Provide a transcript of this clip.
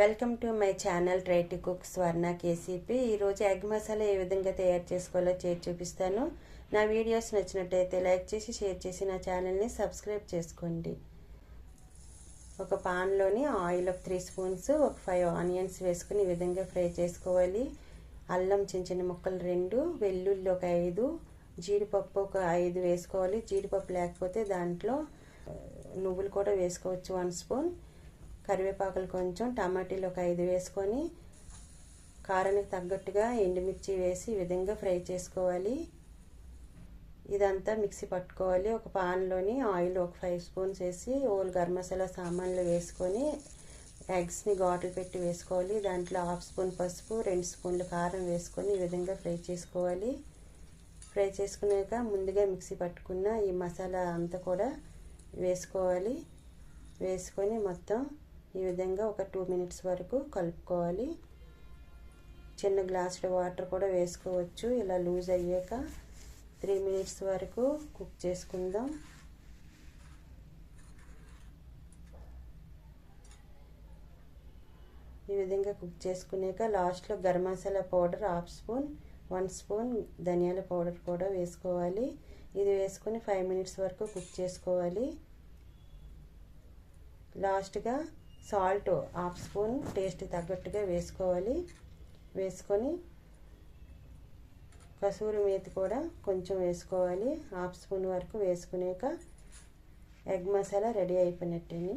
Welcome to my channel try to cook Swarna KCP. ఈరోజు egg masala ఏ విధంగా తయారు చేసుకోవాలో చేసి చూపిస్తాను. నా వీడియోస్ నచ్చినట్టయితే లైక్ చేసి షేర్ చేసి నా ఛానల్ని సబ్స్క్రైబ్ చేసుకోండి. ఒక పాన్లోని ఆయిల్ ఒక త్రీ స్పూన్స్ ఒక ఫైవ్ ఆనియన్స్ వేసుకుని ఈ విధంగా ఫ్రై చేసుకోవాలి. అల్లం చిన్న చిన్న ముక్కలు రెండు వెల్లుల్లి ఒక ఐదు జీడిపప్పు ఒక ఐదు వేసుకోవాలి. జీడిపప్పు లేకపోతే దాంట్లో నువ్వులు కూడా వేసుకోవచ్చు వన్ స్పూన్. కరివేపాకులు కొంచెం టమాటీలు ఒక ఐదు వేసుకొని కారానికి తగ్గట్టుగా ఎండుమిర్చి వేసి ఈ విధంగా ఫ్రై చేసుకోవాలి. ఇదంతా మిక్సీ పట్టుకోవాలి. ఒక పాన్లోని ఆయిల్ ఒక ఫైవ్ స్పూన్స్ వేసి ఓల్ గరం మసాలా సామాన్లు వేసుకొని ఎగ్స్ని ఘాట్లు పెట్టి వేసుకోవాలి. దాంట్లో హాఫ్ స్పూన్ పసుపు రెండు స్పూన్లు కారం వేసుకొని ఈ విధంగా ఫ్రై చేసుకోవాలి. ఫ్రై చేసుకున్నాక ముందుగా మిక్సీ పట్టుకున్న ఈ మసాలా అంతా కూడా వేసుకోవాలి. వేసుకొని మొత్తం ఈ విధంగా ఒక టూ మినిట్స్ వరకు కలుపుకోవాలి. చిన్న గ్లాసులో వాటర్ కూడా వేసుకోవచ్చు. ఇలా లూజ్ అయ్యాక త్రీ మినిట్స్ వరకు కుక్ చేసుకుందాం. ఈ విధంగా కుక్ చేసుకున్నాక లాస్ట్లో garam masala powder half spoon one spoon ధనియాల పౌడర్ కూడా వేసుకోవాలి. ఇది వేసుకొని ఫైవ్ మినిట్స్ వరకు కుక్ చేసుకోవాలి. లాస్ట్గా సాల్ట్ హాఫ్ స్పూన్ టేస్ట్ తగ్గట్టుగా వేసుకోవాలి. వేసుకొని కసూరి మేతి కూడా కొంచెం వేసుకోవాలి. హాఫ్ స్పూన్ వరకు వేసుకునేక ఎగ్ మసాలా రెడీ అయిపోయినట్టేని